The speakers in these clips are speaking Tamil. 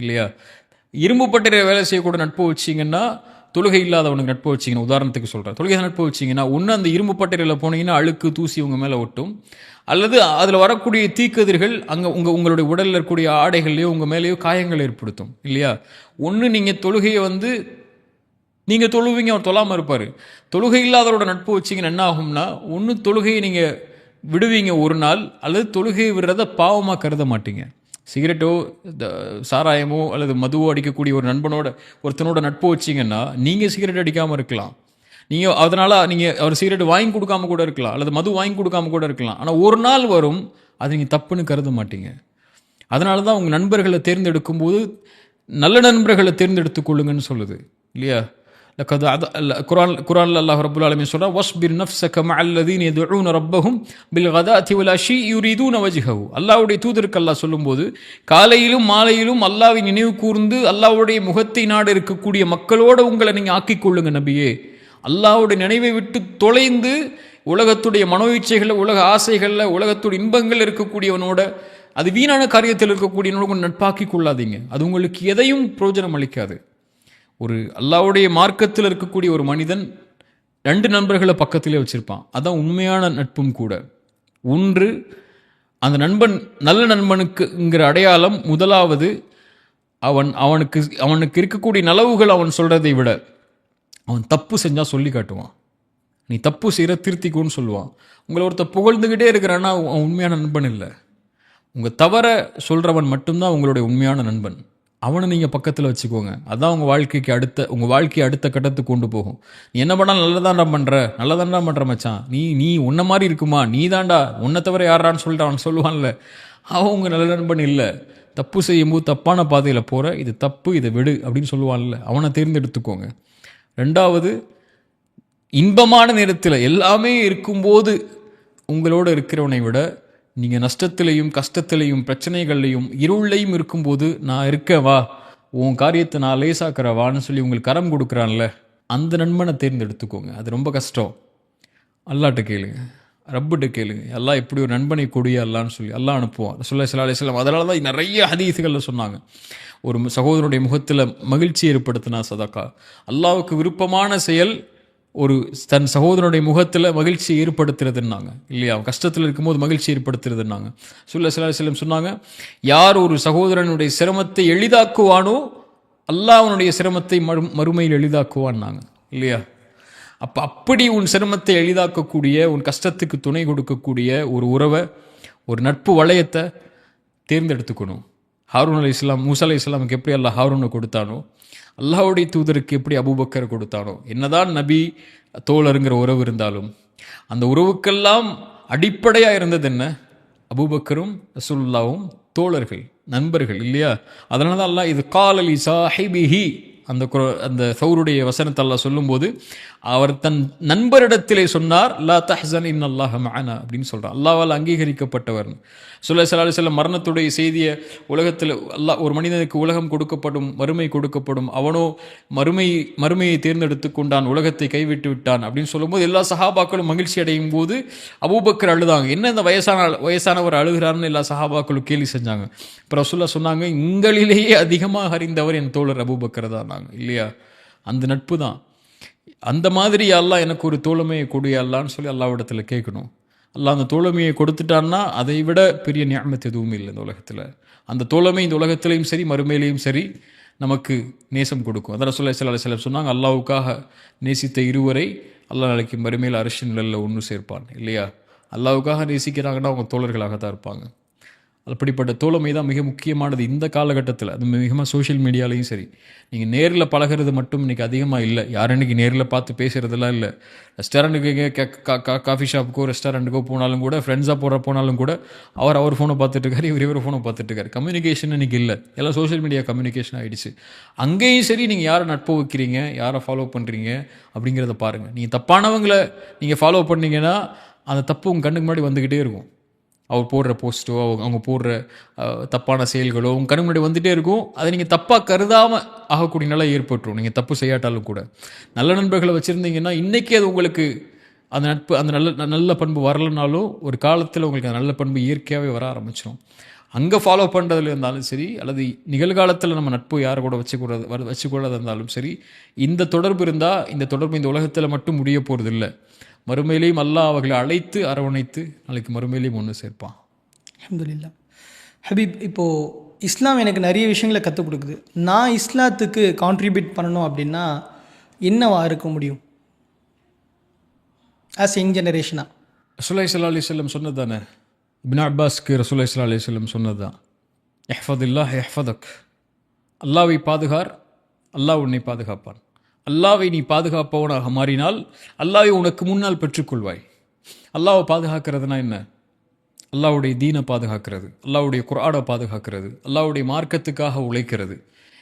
இல்லையா? இரும்பு பட்டறையில் வேலை செய்யக்கூட நட்பு வச்சிங்கன்னா தொழுகை இல்லாதவனுக்கு நட்பு வச்சிங்கன்னா உதாரணத்துக்கு சொல்கிறேன் தொழுகை நட்பு வச்சிங்கன்னா ஒன்று அந்த இரும்பு பட்டறையில் போனீங்கன்னா அழுக்கு தூசி உங்கள் மேலே ஒட்டும். அல்லது அதில் வரக்கூடிய தீக்கதிர்கள் அங்கே உங்கள் உங்களுடைய உடலில் இருக்கக்கூடிய ஆடைகள்லையோ உங்கள் மேலேயோ காயங்கள் ஏற்படுத்தும் இல்லையா? ஒன்று நீங்கள் தொழுகையை வந்து நீங்கள் தொழுவீங்க அவர் தொழாமல் இருப்பார். தொழுகை இல்லாதவரோட நட்பு வச்சிங்கன்னா என்ன ஆகும்னா ஒன்று தொழுகையை நீங்கள் விடுவீங்க ஒரு நாள் அல்லது தொழுகையை விடுறத பாவமாக கருத மாட்டீங்க. சிகரெட்டோ இந்த சாராயமோ அல்லது மதுவோ அடிக்கக்கூடிய ஒரு நண்பனோட ஒருத்தனோட நட்பு வச்சிங்கன்னா நீங்கள் சிகரெட் அடிக்காமல் இருக்கலாம். நீங்கள் அதனால் நீங்கள் அவர் சிகரெட் வாங்கி கொடுக்காம கூட இருக்கலாம் அல்லது மது வாங்கி கொடுக்காம கூட இருக்கலாம். ஆனால் ஒரு நாள் வரும் அது நீங்கள் தப்புன்னு கருத மாட்டீங்க. அதனால தான் உங்கள் நண்பர்களை தேர்ந்தெடுக்கும்போது நல்ல நண்பர்களை தேர்ந்தெடுத்துக் கொள்ளுங்கன்னு சொல்லுது. இல்லையா? லக்கது அத குரான் குரான் அல்லாஹ் ரபுல் ஆலமி சொல்கிறார் வஸ்பிர் நஃப்சக மல்லதீன் எதுன ரப்பகும் பில் கதா திவல் அஷி யுரிதூன வஜிஹவு அல்லாவுடைய தூதருக்கு அல்லாஹ் சொல்லும்போது காலையிலும் மாலையிலும் அல்லாஹ்வின் நினைவு கூர்ந்து அல்லாவுடைய முகத்தை நாடு இருக்கக்கூடிய மக்களோடு உங்களை நீங்கள் ஆக்கிக் கொள்ளுங்க நபியே. அல்லாஹ்வுடைய நினைவை விட்டு தொலைந்து உலகத்துடைய மனோ உலக ஆசைகளில் உலகத்துடைய இன்பங்கள் இருக்கக்கூடியவனோட அது வீணான காரியத்தில் இருக்கக்கூடியவனோட நட்பாக்கி கொள்ளாதீங்க. அது உங்களுக்கு எதையும் பிரயோஜனம் அளிக்காது. ஒரு அல்லாவுடைய மார்க்கத்தில் இருக்கக்கூடிய ஒரு மனிதன் ரெண்டு நண்பர்களை பக்கத்திலே வச்சுருப்பான். அதான் உண்மையான நட்பும் கூட. ஒன்று அந்த நண்பன் நல்ல நண்பனுக்குங்கிற அடையாளம். முதலாவது அவன் அவனுக்கு அவனுக்கு இருக்கக்கூடிய நலவுகள் அவன் சொல்கிறதை விட அவன் தப்பு செஞ்சால் சொல்லி காட்டுவான். நீ தப்பு செய்கிற திருத்திக்கோன்னு சொல்லுவான். உங்களை ஒருத்தர் புகழ்ந்துக்கிட்டே இருக்கிறான்னா அவன் உண்மையான நண்பன் இல்லை. உங்கள் தவற சொல்கிறவன் மட்டும்தான் உங்களுடைய உண்மையான நண்பன். அவனை நீங்கள் பக்கத்தில் வச்சுக்கோங்க. அதான் உங்கள் வாழ்க்கைக்கு அடுத்த உங்கள் வாழ்க்கையை அடுத்த கட்டத்துக்கு கொண்டு போகும். நீ என்ன பண்ணால் நல்லதாண்டா பண்ணுற நல்லதாண்டா பண்ணுற மச்சான். நீ நீ உன்ன மாதிரி இருக்குமா? நீ தாண்டா உன்னை தவிர யாரான்னு சொல்லிட்டு அவன் சொல்லுவான்ல. அவன் உங்கள் நல்ல நண்பன் இல்லை. தப்பு செய்யும்போது தப்பான பாதையில் போகிற இது தப்பு இதை விடு அப்படின்னு சொல்லுவான்ல. அவனை தேர்ந்தெடுத்துக்கோங்க. ரெண்டாவது இன்பமான நேரத்தில் எல்லாமே இருக்கும்போது உங்களோட இருக்கிறவனை விட நீங்கள் நஷ்டத்திலையும் கஷ்டத்திலையும் பிரச்சனைகள்லையும் இருளையும் இருக்கும்போது நான் இருக்கேன் வா. உன் காரியத்தை நான் லேசாக்கிறவான்னு சொல்லி உங்களுக்கு கரம் கொடுக்குறான்ல அந்த நண்பனை தேர்ந்தெடுத்துக்கோங்க. அது ரொம்ப கஷ்டம். அல்லாட்ட கேளுங்க. ரப்புட்ட கேளுங்க. எல்லாம் எப்படி ஒரு நண்பனை கொடிய அல்லான்னு சொல்லி எல்லாம் அனுப்புவோம் ரசூலுல்லாஹி ஸல்லல்லாஹு அலைஹி அதனால தான் நிறைய ஹதீசுகளில் சொன்னாங்க. ஒரு சகோதரனுடைய முகத்தில் மகிழ்ச்சி ஏற்படுத்தினா சதக்கா. அல்லாவுக்கு விருப்பமான செயல் ஒரு தன் சகோதரனுடைய முகத்தில் மகிழ்ச்சி ஏற்படுத்துறதுன்னாங்க. இல்லையா? அவன் கஷ்டத்தில் இருக்கும்போது மகிழ்ச்சி ஏற்படுத்துறதுன்னாங்க. சுல்ல சிலா செல்லம் சொன்னாங்க யார் ஒரு சகோதரனுடைய சிரமத்தை எளிதாக்குவானோ அல்லாஹ் அவனுடைய சிரமத்தை மறு மறுமையில் எளிதாக்குவான்னாங்க. இல்லையா? அப்போ அப்படி உன் சிரமத்தை எளிதாக்கக்கூடிய உன் கஷ்டத்துக்கு துணை கொடுக்கக்கூடிய ஒரு உறவை ஒரு நட்பு வளையத்தை தேர்ந்தெடுத்துக்கணும். ஹாரூன் அலி இஸ்லாம் மூசா அலி இஸ்லாமுக்கு எப்படி அல்ல ஹாரூனை கொடுத்தானோ அல்லாவுடைய தூதருக்கு எப்படி அபூபக்கர் கொடுத்தானோ? என்னதான் நபி தோழருங்கிற உறவு இருந்தாலும் அந்த உறவுக்கெல்லாம் அடிப்படையாக இருந்தது என்ன? அபுபக்கரும் ரசூல்லாவும் தோழர்கள் நண்பர்கள் இல்லையா? அதனால தான் அல்லாஹ் இது காலலி சாஹிபிஹி அந்த குர- அந்த சௌருடைய வசனத்தை அல்லாஹ் சொல்லும்போது அவர் தன் நண்பரிடத்திலே சொன்னார் லா தஹன் இன் அல்லாஹ் மஅனா அப்படின்னு சொல்கிறார் அல்லாவால் அங்கீகரிக்கப்பட்டவர். சொல்ல சில செல்லம் மரணத்துடைய செய்தியை உலகத்தில் அல்லாஹ் ஒரு மனிதனுக்கு உலகம் கொடுக்கப்படும் மறுமை கொடுக்கப்படும் அவனோ மறுமை மறுமையை தேர்ந்தெடுத்து கொண்டான் உலகத்தை கைவிட்டு விட்டான் அப்படின்னு சொல்லும்போது எல்லா சஹாபாக்களும் மகிழ்ச்சி அடையும் போது அபூபக்கர் அழுதாங்க. என்ன இந்த வயசான வயசானவர் அழுகிறாருன்னு எல்லா சஹாபாக்களும் கேலி செஞ்சாங்க. இப்போ ரசூல்லா சொன்னாங்க உங்களிலேயே அதிகமாக அறிந்தவர் என் தோழர் அபூபக்கர் தான் நாங்கள் இல்லையா? அந்த நட்பு தான். அந்த மாதிரி எல்லாம் எனக்கு ஒரு தோழமையை கொடு அல்லான்னு சொல்லி அல்லாவிடத்தில் கேட்கணும். அல்லாஹ் அந்த தோழமையை கொடுத்துட்டான்னா அதை விட பெரிய ஞாபகத்து எதுவும் இல்லை இந்த உலகத்தில். அந்த தோழமை இந்த உலகத்திலையும் சரி மறுமையிலையும் சரி நமக்கு நேசம் கொடுக்கும். அதான் சொல்ல சில சிலர் சொன்னாங்க அல்லாவுக்காக நேசித்த இருவரை அல்லாஹ் நாளைக்கு மறுமையில் அரசு நிழலில் ஒன்று சேர்ப்பான். இல்லையா? அல்லாவுக்காக நேசிக்கிறாங்கன்னா அவங்க தோழர்களாக தான் இருப்பாங்க. அப்படிப்பட்ட தோழமை தான் மிக முக்கியமானது இந்த காலகட்டத்தில். அது மிகமாக சோஷியல் மீடியாலையும் சரி. நீங்கள் நேரில் பழகிறது மட்டும் இன்றைக்கி அதிகமாக இல்லை. யாரும் இன்றைக்கி நேரில் பார்த்து பேசுகிறதெல்லாம் இல்லை. ரெஸ்டாரண்ட்டுக்கு காஃபி ஷாப்புக்கோ ரெஸ்டாரண்ட்டுக்கோ போனாலும் கூட ஃப்ரெண்ட்ஸாக போகிற போனாலும் கூட அவர் அவர் ஃபோனை பார்த்துட்டுருக்காரு இவர் இவர் ஃபோனை பார்த்துட்டுருக்காரு. கம்யூனிகேஷன் இன்றைக்கி இல்லை. எல்லாம் சோஷியல் மீடியா கம்யூனிகேஷன் ஆகிடுச்சு அங்கேயும் சரி நீங்கள் யாரை நட்பு வைக்கிறீங்க யாரை ஃபாலோ பண்ணுறீங்க அப்படிங்கிறத பாருங்கள் நீங்கள் தப்பானவங்களை நீங்கள் ஃபாலோ பண்ணீங்கன்னா அந்த தப்பு உங்கள் கண்ணுக்கு முன்னாடி வந்துக்கிட்டே இருக்கும். அவர் போடுற போஸ்ட்டோ அவங்க அவங்க போடுற தப்பான செயல்களோ உங்கள் கண்ணு முன்னாடி வந்துகிட்டே இருக்கும். அதை நீங்கள் தப்பாக கருதாமல் ஆகக்கூடிய நிலை ஏற்பட்டுரும். நீங்கள் தப்பு செய்யாட்டாலும் கூட. நல்ல நண்பர்களை வச்சுருந்தீங்கன்னா இன்றைக்கி அது உங்களுக்கு அந்த நட்பு அந்த நல்ல நல்ல பண்பு வரலைனாலும் ஒரு காலத்தில் உங்களுக்கு அந்த நல்ல பண்பு இயற்கையாகவே வர ஆரம்பிச்சிடும் அங்கே ஃபாலோ பண்ணுறதுல இருந்தாலும் சரி அல்லது நிகழ்காலத்தில் நம்ம நட்பு யார் கூட வச்சுக்கூடாது வர வச்சுக்கூடாது இருந்தாலும் சரி இந்த தொடர்பு இருந்தால் இந்த தொடர்பு இந்த உலகத்தில் மட்டும் முடிய போகிறது இல்லை மறுமையிலையும் அல்லாஹ் அவர்களை அழைத்து அரவணைத்து நாளைக்கு மறுமையிலையும் ஒன்று சேர்ப்பான். அல்ஹம்துலில்லாஹ் ஹபீப் இப்போது இஸ்லாம் எனக்கு நிறைய விஷயங்களை கற்றுக் கொடுக்குது. நான் இஸ்லாத்துக்கு கான்ட்ரிபியூட் பண்ணணும் அப்படின்னா என்னவா இருக்க முடியும்? ஆஸ் யங் ஜெனரேஷனாக ரசூலை சல்லா அலி சொல்லம் சொன்னது தானே இப்னா அப்பாஸ்க்கு ரசூலை சல்லா அலி சொல்லம் சொன்னது தான் எஹ்ஃபதுல்லா எஹ்ஃபதக் அல்லாவை பாதுகார் அல்லாஹ் உன்னை பாதுகாப்பான். அல்லாவை நீ பாதுகாப்பவனாக மாறினால் அல்லாவை உனக்கு முன்னால் பெற்றுக்கொள்வாய். அல்லாவை பாதுகாக்கிறதுனா என்ன? அல்லாவுடைய தீனை பாதுகாக்கிறது அல்லாவுடைய குரானை பாதுகாக்கிறது அல்லாவுடைய மார்க்கத்துக்காக உழைக்கிறது.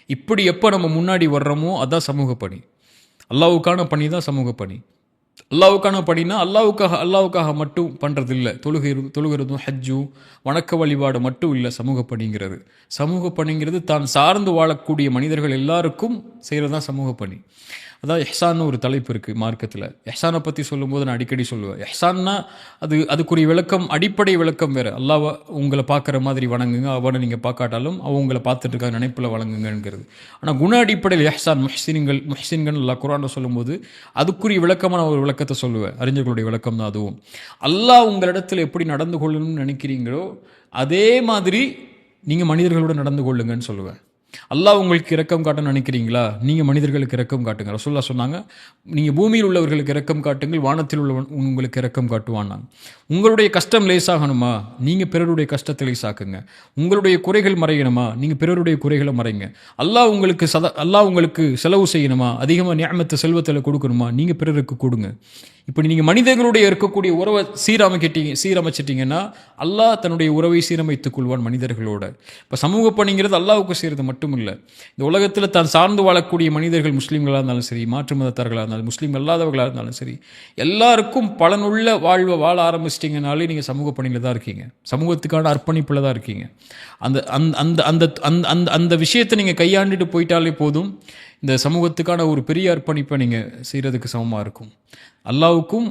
இப்படி எப்போ நம்ம முன்னாடி வர்றோமோ அதான் சமூக பணி அல்லாவுக்கான பணி தான் சமூக பணி அல்லாவுக்கான படினா அல்லாவுக்காக அல்லாவுக்காக மட்டும் பண்ணுறது இல்லை தொழுகை தொழுகிறதும் ஹஜ்ஜும் வணக்க வழிபாடு மட்டும் இல்லை சமூக பணிங்கிறது. சமூக பணிங்கிறது தான் சார்ந்து வாழக்கூடிய மனிதர்கள் எல்லாருக்கும் செய்கிறது தான் சமூக பணி. அதான் எஹ்சான்னு ஒரு தலைப்பு இருக்குது மார்க்கத்தில். எஹ்சானை பற்றி சொல்லும்போது நான் அடிக்கடி சொல்லுவேன். எஹ்சான்னா அது அதுக்குரிய விளக்கம் அடிப்படை விளக்கம் வேறு. அல்லாவை உங்களை பார்க்குற மாதிரி வணங்குங்க. அவனை நீங்கள் பார்க்காட்டாலும் அவன் உங்களை பார்த்துட்டு நினைப்பில் வணங்குங்கிறது ஆனால் குண அடிப்படையில் எஹ்சான் முஹ்சின்கள் முஹ்சின்கள் அல்லா குரானை சொல்லும்போது அதுக்குரிய விளக்கமான ஒரு விளக்கத்தை சொல்லுவேன். அறிஞர்களுடைய விளக்கம் தான் அதுவும். அல்லாஹ் உங்களிடத்தில் எப்படி நடந்து கொள்ளணும்னு நினைக்கிறீங்களோ அதே மாதிரி நீங்கள் மனிதர்களோட நடந்து கொள்ளுங்கன்னு சொல்லுவேன். அல்லாஹ் உங்களுக்கு இரக்கம் காட்டணும்னு நினைக்கிறீங்களா? நீங்கள் மனிதர்களுக்கு இரக்கம் காட்டுங்க. ரசோல்லா சொன்னாங்க நீங்கள் பூமியில் உள்ளவர்களுக்கு இரக்கம் காட்டுங்கள் வானத்தில் உள்ளவன் உங்களுக்கு இரக்கம் காட்டுவானாங்க உங்களுடைய கஷ்டம் லேசாகணுமா? நீங்கள் பிறருடைய கஷ்டத்தை லேசாக்குங்க. உங்களுடைய குறைகள் மறையணுமா? நீங்கள் பிறருடைய குறைகளை மறைங்க. அல்லாஹ் உங்களுக்கு சத அல்லாஹ் உங்களுக்கு செலவு செய்யணுமா? அதிகமாக நியமத்து செல்வத்தில் கொடுக்கணுமா? நீங்கள் பிறருக்கு கொடுங்க. இப்படி நீங்கள் மனிதர்களுடைய இருக்கக்கூடிய உறவை சீரமைக்கிட்டீங்க சீரமைச்சிட்டிங்கன்னா அல்லாஹ் தன்னுடைய உறவை சீரமைத்துக் கொள்வான் மனிதர்களோட. இப்போ சமூக பணிங்கிறது அல்லாவுக்கு செய்கிறது மட்டும் இல்லை இந்த உலகத்தில் தான் சார்ந்து வாழக்கூடிய மனிதர்கள் முஸ்லீம்களாக இருந்தாலும் சரி மாற்று மதத்தார்களாக இருந்தாலும் முஸ்லீம் அல்லாதவர்களாக இருந்தாலும் சரி எல்லாருக்கும் பலனுள்ள வாழ்வை வாழ ஆரம்பிச்சிட்டிங்கனாலே நீங்கள் சமூக பணியில் தான் இருக்கீங்க. சமூகத்துக்கான அர்ப்பணிப்பில் தான் இருக்கீங்க. அந்த அந்த அந்த அந்த அந்த அந்த அந்த விஷயத்தை நீங்கள் கையாண்டுட்டு போயிட்டாலே போதும் இந்த சமூகத்துக்கான ஒரு பெரிய அர்ப்பணிப்பை நீங்கள் செய்கிறதுக்கு சமமாக இருக்கும். அல்லாவுக்கும்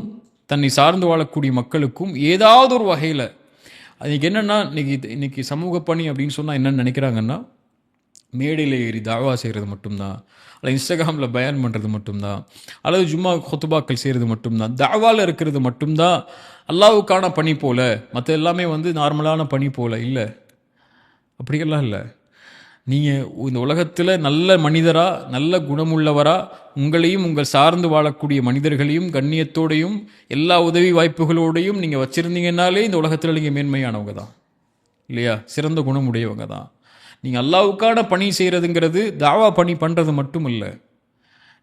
தன்னை சார்ந்து வாழக்கூடிய மக்களுக்கும் ஏதாவது ஒரு வகையில் அதுக்கு என்னென்னா இன்னைக்கு இன்னைக்கு சமூக பணி அப்படின்னு சொன்னால் என்னென்னு நினைக்கிறாங்கன்னா மேடையில் ஏறி தாவா செய்கிறது மட்டும்தான் அல்ல இன்ஸ்டாகிராமில் பயன் பண்ணுறது மட்டும்தான் அல்லது ஜும்மா கொத்துபாக்கள் செய்கிறது மட்டும்தான் தாவாவில் இருக்கிறது மட்டும்தான் அல்லாவுக்கான பணி போல் மற்ற எல்லாமே வந்து நார்மலான பணி போல் இல்லை. அப்படியெல்லாம் இல்லை. நீங்கள் இந்த உலகத்தில் நல்ல மனிதராக நல்ல குணமுள்ளவராக உங்களையும் உங்கள் சார்ந்து வாழக்கூடிய மனிதர்களையும் கண்ணியத்தோடையும் எல்லா உதவி வாய்ப்புகளோடையும் நீங்கள் வச்சுருந்தீங்கன்னாலே இந்த உலகத்தில் நீங்கள் மேன்மையானவங்க தான் இல்லையா? சிறந்த குணமுடையவங்க தான் நீங்கள் அல்லாவுக்கான பணி செய்கிறதுங்கிறது தாவா பணி பண்ணுறது மட்டும் இல்லை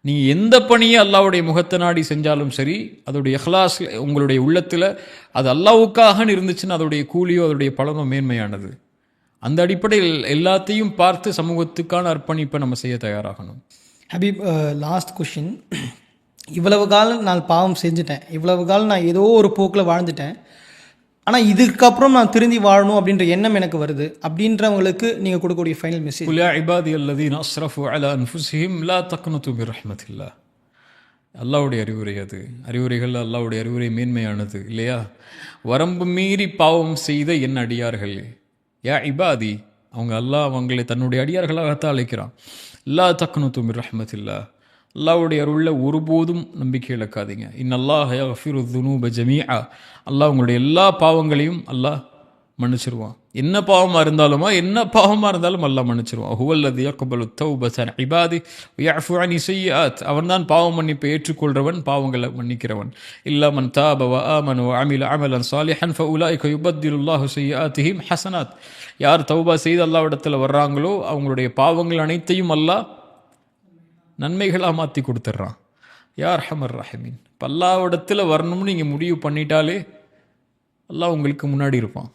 நீங்கள் எந்த பணியை அல்லாவுடைய முகத்தை நாடி செஞ்சாலும் சரி அதோடைய இஹ்லாஸ் உங்களுடைய உள்ளத்தில் அது அல்லாவுக்காக இருந்துச்சுன்னா அதோடைய கூலியோ அதோடைய பலனோ மேன்மையானது. அந்த அடிப்படையில் எல்லாத்தையும் பார்த்து சமூகத்துக்கான அர்ப்பணிப்பை நம்ம செய்ய தயாராகணும். ஹபீப் லாஸ்ட் கொஷின் இவ்வளவு காலம் நான் பாவம் செஞ்சுட்டேன். இவ்வளவு காலம் நான் ஏதோ ஒரு போக்கில் வாழ்ந்துட்டேன். ஆனால் இதுக்கப்புறம் நான் திருந்தி வாழணும் அப்படின்ற எண்ணம் எனக்கு வருது. அப்படின்றவங்களுக்கு நீங்கள் கொடுக்கக்கூடிய ஃபைனல் மெசேஜ் குல் இபாதி அல்லதீன் அஸ்ரஃபு அலா அன்ஃபுசிஹிம் லா தக்னது மிர் ரஹ்மத்தில்லா அல்லாவுடைய அறிவுரை அது. அறிவுரைகள் அல்லாவுடைய அறிவுரை மேன்மையானது இல்லையா? வரம்பு மீறி பாவம் செய்த என் அடியார்கள் யா இபாதி. அவங்க அல்லாஹ் அவங்களை தன்னுடைய அடியார்களாகத்தான் அழைக்கிறான். லா தக்னது மிர் ரஹ்மத்தில்லா அல்லாவுடைய அருளில் ஒருபோதும் நம்பிக்கை இழக்காதீங்க. இன்னல்லாஹ் யஃபிரு துனூப ஜமீஆ. அல்லாஹ் உங்களுடைய எல்லா பாவங்களையும் அல்லாஹ் மன்னிச்சிருவான். என்ன பாவமாக இருந்தாலுமா என்ன பாவமாக இருந்தாலும் அல்லாஹ் மன்னிச்சிருவான். ஹுவல்லது உத்தவு தௌபத்தன் இபாதி யஃபு செய்யாத் அவன் தான் பாவம் மன்னிப்பை ஏற்றுக்கொள்றவன் பாவங்களை மன்னிக்கிறவன். இல்லா மன் தாப வ ஆமன் வ அமில அமலன் சாலிஹன் ஃப உலாய் யுபத்திலுல்லாஹு செய்யாத்திஹிம் ஹசனாத். யார் தௌபா செய்து அல்லாவிடத்தில் வர்றாங்களோ அவங்களுடைய பாவங்கள் அனைத்தையும் அல்லாஹ் நன்மைகளாக மாற்றி கொடுத்துட்றான் யார் ஹமர் ரஹமீன். இப்போ அல்லாவிடத்தில் வரணும்னு நீங்கள் முடிவு பண்ணிட்டாலே அல்லாஹ் உங்களுக்கு முன்னாடி இருப்பான்.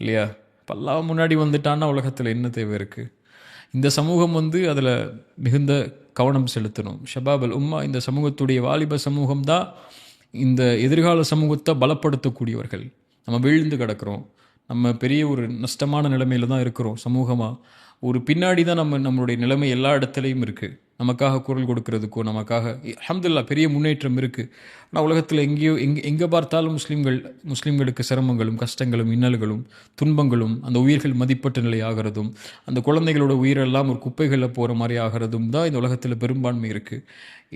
இல்லையா? இப்போ அல்லாஹ் முன்னாடி வந்துட்டான்னா உலகத்தில் என்ன தேவை இருக்குது இந்த சமூகம் வந்து அதில் மிகுந்த கவனம் செலுத்தணும். ஷபாப் அல் உம்மா இந்த சமூகத்துடைய வாலிப சமூகம் தான் இந்த எதிர்கால சமூகத்தை பலப்படுத்தக்கூடியவர்கள். நம்ம வீழ்ந்து கிடக்கிறோம். நம்ம பெரிய ஒரு நஷ்டமான நிலைமையில் தான் இருக்கிறோம் சமூகமாக ஒரு பின்னாடி தான் நம்ம நம்மளுடைய நிலைமை எல்லா இடத்துலையும் இருக்குது நமக்காக குரல் கொடுக்கறதுக்கோ நமக்காக அஹமதுல்லா பெரிய முன்னேற்றம் இருக்குது ஆனால் உலகத்தில் எங்கேயோ எங்கே எங்கே பார்த்தாலும் முஸ்லீம்கள் முஸ்லீம்களுக்கு சிரமங்களும் கஷ்டங்களும் இன்னல்களும் துன்பங்களும் அந்த உயிர்கள் மதிப்பட்ட நிலை ஆகிறதும் அந்த குழந்தைகளோட உயிரெல்லாம் ஒரு குப்பைகளில் போகிற மாதிரி ஆகிறதும் தான் இந்த உலகத்தில் பெரும்பான்மை இருக்குது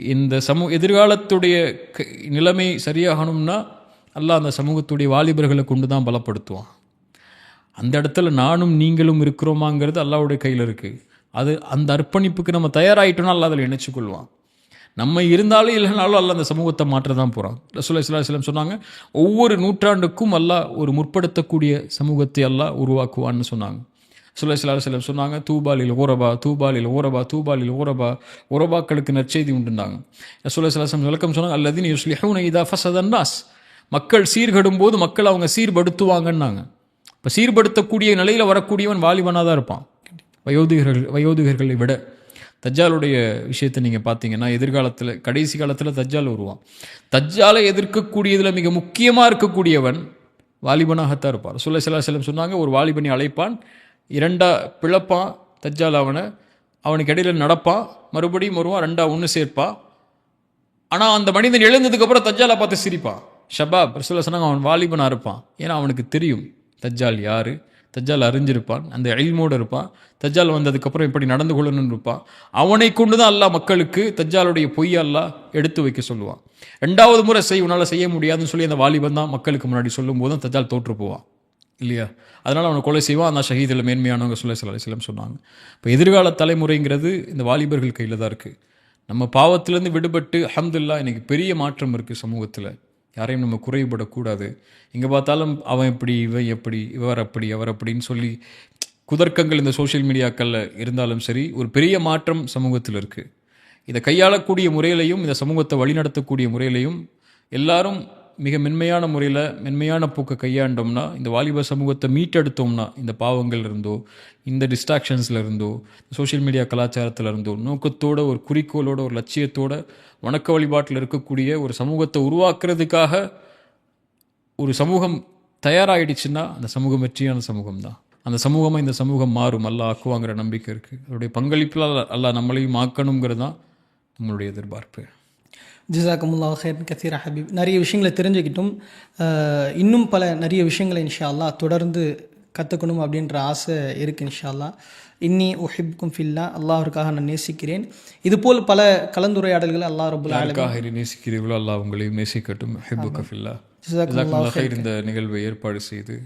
இந்த சமூக எதிர்காலத்துடைய க- நிலைமை சரியாகணும்னா அல்லாஹ் அந்த சமூகத்துடைய வாலிபர்களை கொண்டு தான் பலப்படுத்துவான். அந்த இடத்துல நானும் நீங்களும் இருக்கிறோமாங்கிறது அல்லாவுடைய கையில் இருக்குது அது அந்த அர்ப்பணிப்புக்கு நம்ம தயாராகிட்டோம்னா அல்ல அதில் இணைச்சிக்கொள்வான் நம்ம இருந்தாலும் இல்லைனாலும் அல்ல அந்த சமூகத்தை மாற்ற தான் போகிறான் ரசூல்லா சிலம் சொன்னாங்க ஒவ்வொரு நூற்றாண்டுக்கும் அல்லா ஒரு முற்படுத்தக்கூடிய சமூகத்தை அல்லாஹ் உருவாக்குவான்னு சொன்னாங்க. சுல்லா சிலம் சொன்னாங்க தூபாலில் ஓரபா தூபாலில் ஓரபா தூபாலில் ஓரபா ஓரபாக்களுக்கு நற்செய்தி உண்டுந்தாங்க. ரசூல்லா இஸ்லாம் விளக்கம் சொன்னாங்க அல்லதின் யுஸ்லிஹூன இதா ஃபசதன் மக்கள் சீர்கெடும் போது மக்கள் அவங்க சீர்படுத்துவாங்கன்னாங்க. இப்போ சீர்படுத்தக்கூடிய நிலையில் வரக்கூடியவன் வாலிபனாக தான் இருப்பான். வயோதிகர்கள் வயோதிகர்களை விட தஜ்ஜாலுடைய விஷயத்தை நீங்கள் பார்த்தீங்கன்னா எதிர்காலத்தில் கடைசி காலத்தில் தஜ்ஜால் வருவான். தஜ்ஜாலை எதிர்க்கக்கூடியதில் மிக முக்கியமாக இருக்கக்கூடியவன் வாலிபனாகத்தான் இருப்பார். சொல்ல சிலாசலம் செல்லம் சொன்னாங்க ஒரு வாலிபனை அழைப்பான் இரண்டா பிளப்பான் தஜ்ஜால் அவனை அவனுக்கு இடையில் நடப்பான் மறுபடியும் வருவான் ரெண்டா ஒன்று சேர்ப்பான். ஆனால் அந்த மனிதன் எழுந்ததுக்கப்புறம் தஜ்ஜாலை பார்த்து சிரிப்பான். ஷபாப் ரசூல்லா சொன்னாங்க அவன் வாலிபனாக இருப்பான். ஏன்னா அவனுக்கு தெரியும் தஜ்ஜால் யார் தஜ்ஜால் அறிஞ்சிருப்பான் அந்த எழில்மோடு இருப்பான். தஜ்ஜால் வந்ததுக்கப்புறம் இப்படி நடந்து கொள்ளணும்னு இருப்பான். அவனை கொண்டு தான் அல்லா மக்களுக்கு தஜ்ஜாலுடைய பொய் அல்லாஹ் எடுத்து வைக்க சொல்லுவான். ரெண்டாவது முறை செய் உன்னால் செய்ய முடியாதுன்னு சொல்லி அந்த வாலிபன் தான் மக்களுக்கு முன்னாடி சொல்லும் போதும் தஜ்ஜால் தோற்று போவான். இல்லையா? அதனால் அவனை கொலை செய்வான். அந்த ஷஹீதில் மேன்மையானவங்க சொல்ல சில சிலம் சொன்னாங்க. இப்போ எதிர்கால தலைமுறைங்கிறது இந்த வாலிபர்கள் கையில் தான் இருக்குது நம்ம பாவத்திலேருந்து விடுபட்டு அஹமதுல்லா இன்னைக்கு பெரிய மாற்றம் இருக்குது சமூகத்தில். யாரையும் நம்ம குறைபடக்கூடாது. எங்கே பார்த்தாலும் அவன் எப்படி இவன் எப்படி இவர் அப்படி அவர் அப்படின்னு சொல்லி குதர்க்கங்கள் இந்த சோஷியல் மீடியாக்களில் இருந்தாலும் சரி ஒரு பெரிய மாற்றம் சமூகத்தில் இருக்குது இதை கையாளக்கூடிய முறையிலையும் இந்த சமூகத்தை வழிநடத்தக்கூடிய முறையிலையும் எல்லாரும் மிக மென்மையான முறையில் மென்மையான போக்கை கையாண்டோம்னா இந்த வாலிப சமூகத்தை மீட்டெடுத்தோம்னா இந்த பாவங்கள் இருந்தோ இந்த டிஸ்ட்ராக்ஷன்ஸில் இருந்தோ சோஷியல் மீடியா கலாச்சாரத்தில் இருந்தோ நோக்கத்தோட ஒரு குறிக்கோளோட ஒரு லட்சியத்தோட வணக்க வழிபாட்டில் இருக்கக்கூடிய ஒரு சமூகத்தை உருவாக்குறதுக்காக ஒரு சமூகம் தயாராகிடுச்சுன்னா அந்த சமூகம் வெற்றியான சமூகம் தான் அந்த சமூகமாக இந்த சமூகம் மாறும். அல்லாஹ் ஆக்குவாங்கிற நம்பிக்கை இருக்குது அதோடைய பங்களிப்பில் அல்லாஹ் நம்மளையும் ஆக்கணுங்கிறது தான் நம்மளுடைய எதிர்பார்ப்பு. ஜிசாக்கமுல்லா ஹேர் கசீரா ஹபீப். நிறைய விஷயங்களை தெரிஞ்சுக்கிட்டும் இன்னும் பல நிறைய விஷயங்களை இன்ஷா அல்லாஹ் தொடர்ந்து கற்றுக்கணும் அப்படின்ற ஆசை இருக்குது இன்ஷா அல்லாஹ் இன்னி உஹிப்கும் ஃபில்லா அல்லாஹ்வுக்காக நான் நேசிக்கிறேன். இதுபோல் பல கலந்துரையாடல்களை அல்லாஹ் ரபுல் யாருக்காக நேசிக்கிறீர்களோ அல்லாஹ் உங்களையும் நேசிக்கட்டும். ஜிசாக்குமுல்லா ஜிசாக்குமுல்லாஹ் இந்த நிகழ்வை ஏற்பாடு செய்து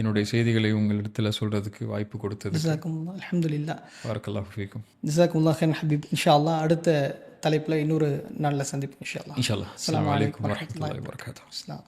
என்னுடைய செய்திகளை உங்களிடத்தில் சொல்கிறதுக்கு வாய்ப்பு கொடுத்தது ஜிசாக்குமுல்லா அல்ஹம்துலில்லாஹ் பார்க்கலாம் ஃபீக்கும். ஜிசாக்குமுல்லா ஹேன் ஹபீப். இன்ஷா அல்லாஹ் அடுத்த தலைப்பில் இன்னொரு நாளில் சந்திப்போம் இன்ஷா அஸ்ஸலாமு அலைக்கும் வரஹ்மத்துல்லாஹி வபரகாத்துஹு. அஸ்லாம்